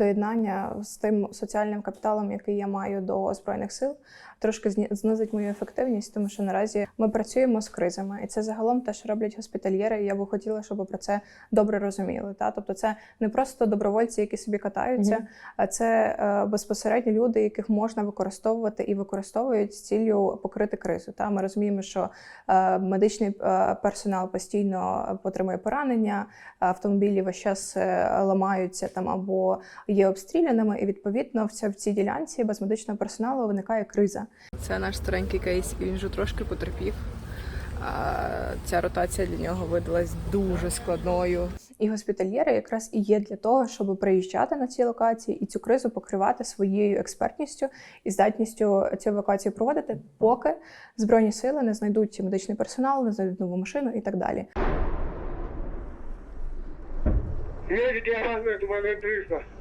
доєднання з тим соціальним капіталом, який я маю до збройних сил, трошки знизить мою ефективність, тому що наразі ми працюємо з кризами, і це загалом те, що роблять госпітальєри. І я би хотіла, щоб ви про це добре розуміли. Та тобто, це не просто добровольці, які собі катаються, Мгм. а це е, безпосередньо люди, яких можна використовувати і використовують з ціллю покрити кризу. Та ми розуміємо, що е, медичний е, персонал постійно отримує поранення, автомобілі весь час ламаються там або є обстріляними, і відповідно в, в цій ділянці без медичного персоналу виникає криза. Це наш старенький кейс, і він вже трошки потерпів. А ця ротація для нього видалась дуже складною. І госпітальєри якраз і є для того, щоб приїжджати на ці локації і цю кризу покривати своєю експертністю і здатністю цю евакуацію проводити, поки збройні сили не знайдуть медичний персонал, не знайдуть нову машину і так далі. Медики, опаздывают, у меня 300.